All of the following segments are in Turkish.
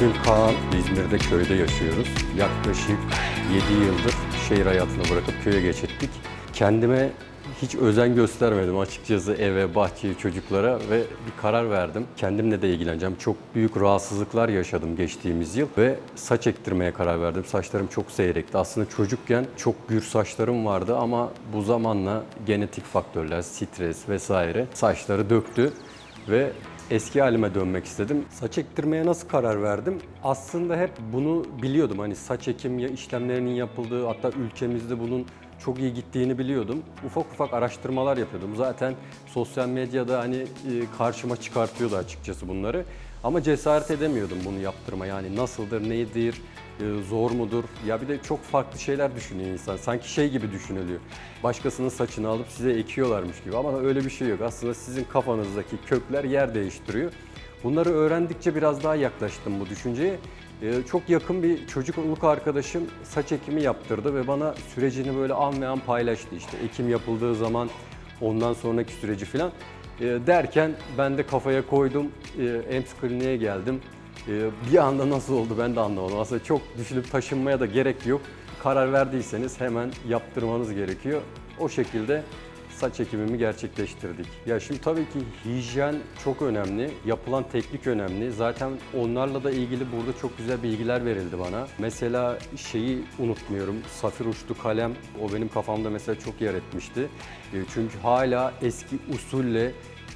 İsmim Kaan. İzmir'de köyde yaşıyoruz. Yaklaşık 7 yıldır şehir hayatını bırakıp köye geç ettik. Kendime hiç özen göstermedim açıkçası eve, bahçeye, çocuklara ve bir karar verdim. Kendimle de ilgileneceğim. Çok büyük rahatsızlıklar yaşadım geçtiğimiz yıl ve saç ektirmeye karar verdim. Saçlarım çok seyrekti. Aslında çocukken çok gür saçlarım vardı ama bu zamanla genetik faktörler, stres vesaire saçları döktü ve eski halime dönmek istedim. Saç ektirmeye nasıl karar verdim? Aslında hep bunu biliyordum. Hani saç ekim işlemlerinin yapıldığı hatta ülkemizde bunun çok iyi gittiğini biliyordum. Ufak ufak araştırmalar yapıyordum. Zaten sosyal medyada hani e, karşıma çıkartıyordu açıkçası bunları. Ama cesaret edemiyordum bunu yaptırma. Yani nasıldır, nedir, e, zor mudur? Ya bir de çok farklı şeyler düşünüyor insan. Sanki şey gibi düşünülüyor. Başkasının saçını alıp size ekiyorlarmış gibi. Ama öyle bir şey yok. Aslında sizin kafanızdaki kökler yer değiştiriyor. Bunları öğrendikçe biraz daha yaklaştım bu düşünceye. Ee, Çok yakın bir çocukluk arkadaşım saç ekimi yaptırdı ve bana sürecini böyle an ve an paylaştı. İşte ekim yapıldığı zaman ondan sonraki süreci falan. Ee, Derken ben de kafaya koydum, Ee, EMS kliniğe geldim. Ee, Bir anda nasıl oldu ben de anlamadım. Aslında çok düşünüp taşınmaya da gerek yok. Karar verdiyseniz hemen yaptırmanız gerekiyor. O şekilde saç ekimimi gerçekleştirdik. Ya şimdi tabii ki hijyen çok önemli, yapılan teknik önemli. Zaten onlarla da ilgili burada çok güzel bilgiler verildi bana. Mesela şeyi unutmuyorum, safir uçlu kalem o benim kafamda mesela çok yer etmişti. E, Çünkü hala eski usulle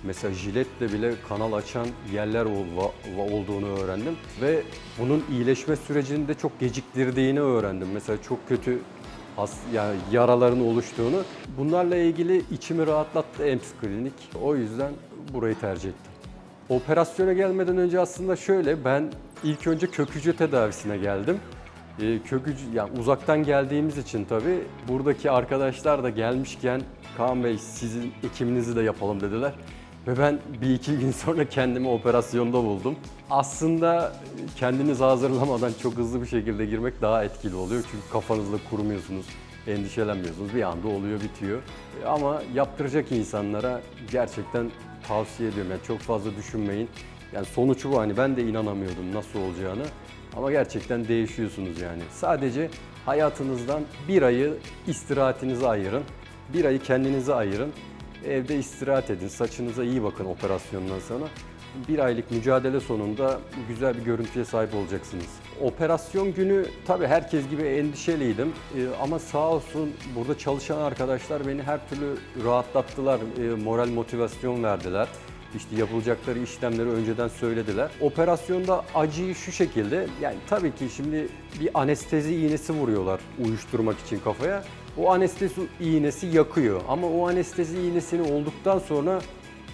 Mesela jiletle bile kanal açan yerler olduğunu öğrendim ve bunun iyileşme sürecini de çok geciktirdiğini öğrendim. Mesela çok kötü has, yani yaraların oluştuğunu. Bunlarla ilgili içimi rahatlattı EMS Klinik. O yüzden burayı tercih ettim. Operasyona gelmeden önce aslında şöyle ben ilk önce kök hücre tedavisine geldim. Ee, kök hücre, yani uzaktan geldiğimiz için tabii buradaki arkadaşlar da gelmişken Kaan Bey sizin ekiminizi de yapalım dediler. Ve ben bir iki gün sonra kendimi operasyonda buldum. Aslında kendinizi hazırlamadan çok hızlı bir şekilde girmek daha etkili oluyor. Çünkü kafanızda kurmuyorsunuz, endişelenmiyorsunuz. Bir anda oluyor, bitiyor. Ama yaptıracak insanlara gerçekten tavsiye ediyorum. Yani çok fazla düşünmeyin. Yani sonucu bu hani ben de inanamıyordum nasıl olacağını. Ama gerçekten değişiyorsunuz yani. Sadece hayatınızdan bir ayı istirahatinize ayırın. Bir ayı kendinize ayırın. Evde istirahat edin. Saçınıza iyi bakın operasyondan sonra. Bir aylık mücadele sonunda güzel bir görüntüye sahip olacaksınız. Operasyon günü tabii herkes gibi endişeliydim. Ee, ama sağ olsun burada çalışan arkadaşlar beni her türlü rahatlattılar. Ee, moral motivasyon verdiler. İşte yapılacakları işlemleri önceden söylediler. Operasyonda acıyı şu şekilde, yani tabii ki şimdi bir anestezi iğnesi vuruyorlar uyuşturmak için kafaya. O anestezi iğnesi yakıyor ama o anestezi iğnesini olduktan sonra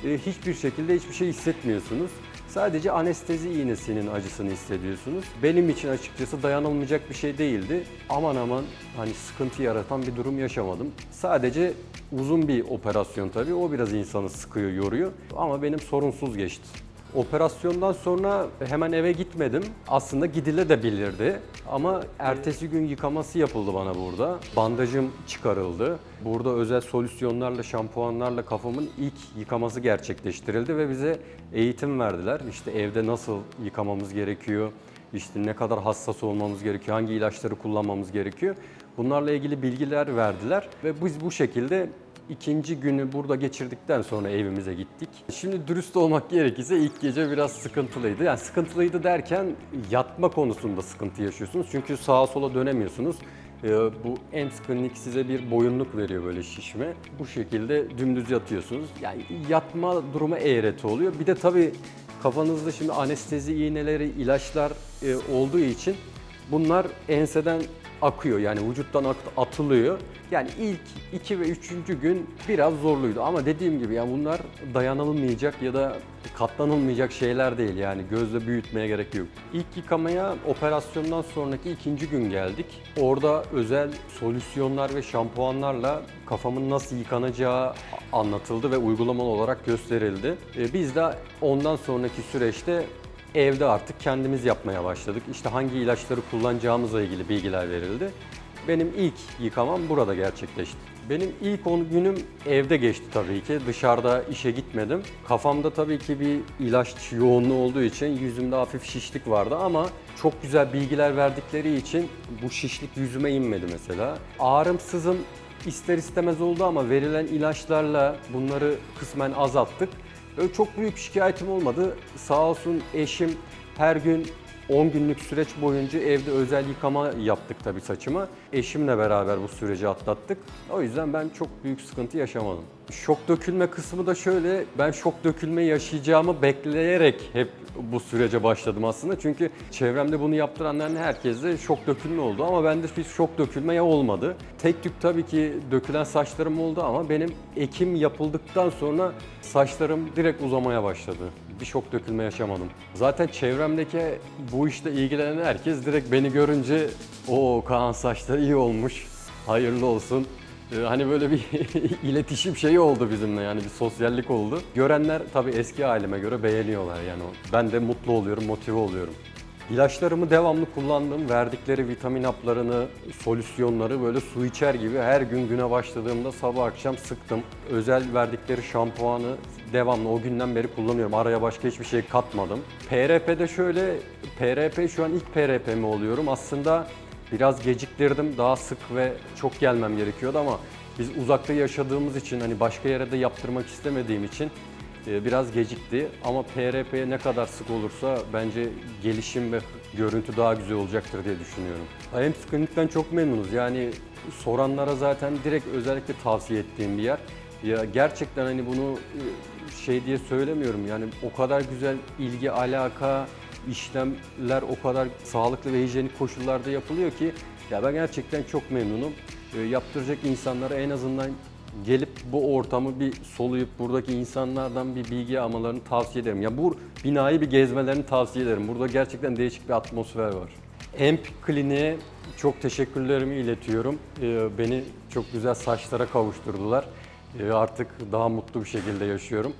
e, hiçbir şekilde hiçbir şey hissetmiyorsunuz. Sadece anestezi iğnesinin acısını hissediyorsunuz. Benim için açıkçası dayanılmayacak bir şey değildi. Aman aman hani sıkıntı yaratan bir durum yaşamadım. Sadece uzun bir operasyon tabii. O biraz insanı sıkıyor, yoruyor. Ama benim sorunsuz geçti. Operasyondan sonra hemen eve gitmedim. Aslında gidilebilirdi ama ertesi gün yıkaması yapıldı bana burada. Bandajım çıkarıldı. Burada özel solüsyonlarla, şampuanlarla kafamın ilk yıkaması gerçekleştirildi ve bize eğitim verdiler. İşte evde nasıl yıkamamız gerekiyor, işte ne kadar hassas olmamız gerekiyor, hangi ilaçları kullanmamız gerekiyor. Bunlarla ilgili bilgiler verdiler ve biz bu şekilde İkinci günü burada geçirdikten sonra evimize gittik. Şimdi dürüst olmak gerekirse ilk gece biraz sıkıntılıydı. Yani sıkıntılıydı derken yatma konusunda sıkıntı yaşıyorsunuz. Çünkü sağa sola dönemiyorsunuz. Ee, bu EMS klinik size bir boyunluk veriyor böyle şişme. Bu şekilde dümdüz yatıyorsunuz. Yani yatma durumu eğreti oluyor. Bir de tabii kafanızda şimdi anestezi iğneleri, ilaçlar e, olduğu için bunlar enseden akıyor yani vücuttan at- atılıyor. Yani ilk iki ve üçüncü gün biraz zorluydu ama dediğim gibi yani bunlar dayanılmayacak ya da katlanılmayacak şeyler değil yani gözle büyütmeye gerek yok. İlk yıkamaya operasyondan sonraki ikinci gün geldik. Orada özel solüsyonlar ve şampuanlarla kafamın nasıl yıkanacağı anlatıldı ve uygulamalı olarak gösterildi. E, Biz de ondan sonraki süreçte Evde artık kendimiz yapmaya başladık. İşte hangi ilaçları kullanacağımızla ilgili bilgiler verildi. Benim ilk yıkamam burada gerçekleşti. Benim ilk 10 günüm evde geçti tabii ki. Dışarıda işe gitmedim. Kafamda tabii ki bir ilaç yoğunluğu olduğu için yüzümde hafif şişlik vardı ama çok güzel bilgiler verdikleri için bu şişlik yüzüme inmedi mesela. Ağrım sızım ister istemez oldu ama verilen ilaçlarla bunları kısmen azalttık. Öyle çok büyük şikayetim olmadı. Sağ olsun eşim her gün 10 günlük süreç boyunca evde özel yıkama yaptık tabii saçıma. Eşimle beraber bu süreci atlattık. O yüzden ben çok büyük sıkıntı yaşamadım. Şok dökülme kısmı da şöyle, ben şok dökülme yaşayacağımı bekleyerek hep bu sürece başladım aslında. Çünkü çevremde bunu yaptıranların herkeste şok dökülme oldu ama bende bir şok dökülme ya olmadı. Tek tük tabii ki dökülen saçlarım oldu ama benim ekim yapıldıktan sonra saçlarım direkt uzamaya başladı. Bir şok dökülme yaşamadım. Zaten çevremdeki bu işte ilgilenen herkes direkt beni görünce o Kaan saçları iyi olmuş, hayırlı olsun. Ee, Hani böyle bir iletişim şeyi oldu bizimle yani bir sosyallik oldu. Görenler tabii eski halime göre beğeniyorlar yani. Ben de mutlu oluyorum, motive oluyorum. İlaçlarımı devamlı kullandım. Verdikleri vitamin haplarını, solüsyonları böyle su içer gibi her gün güne başladığımda sabah akşam sıktım. Özel verdikleri şampuanı devamlı o günden beri kullanıyorum. Araya başka hiçbir şey katmadım. PRP'de şöyle, PRP şu an ilk PRP'mi oluyorum. Aslında biraz geciktirdim. Daha sık ve çok gelmem gerekiyordu ama biz uzakta yaşadığımız için hani başka yere de yaptırmak istemediğim için e, biraz gecikti ama PRP ne kadar sık olursa bence gelişim ve görüntü daha güzel olacaktır diye düşünüyorum. Hem Klinik'ten çok memnunuz. Yani soranlara zaten direkt özellikle tavsiye ettiğim bir yer. Ya gerçekten hani bunu e, şey diye söylemiyorum yani o kadar güzel ilgi, alaka, işlemler o kadar sağlıklı ve hijyenik koşullarda yapılıyor ki ya ben gerçekten çok memnunum. E, yaptıracak insanlara en azından gelip bu ortamı bir soluyup buradaki insanlardan bir bilgi almalarını tavsiye ederim. Ya bu binayı bir gezmelerini tavsiye ederim. Burada gerçekten değişik bir atmosfer var. Emp Kliniğe çok teşekkürlerimi iletiyorum. Ee, Beni çok güzel saçlara kavuşturdular. Ee, Artık daha mutlu bir şekilde yaşıyorum.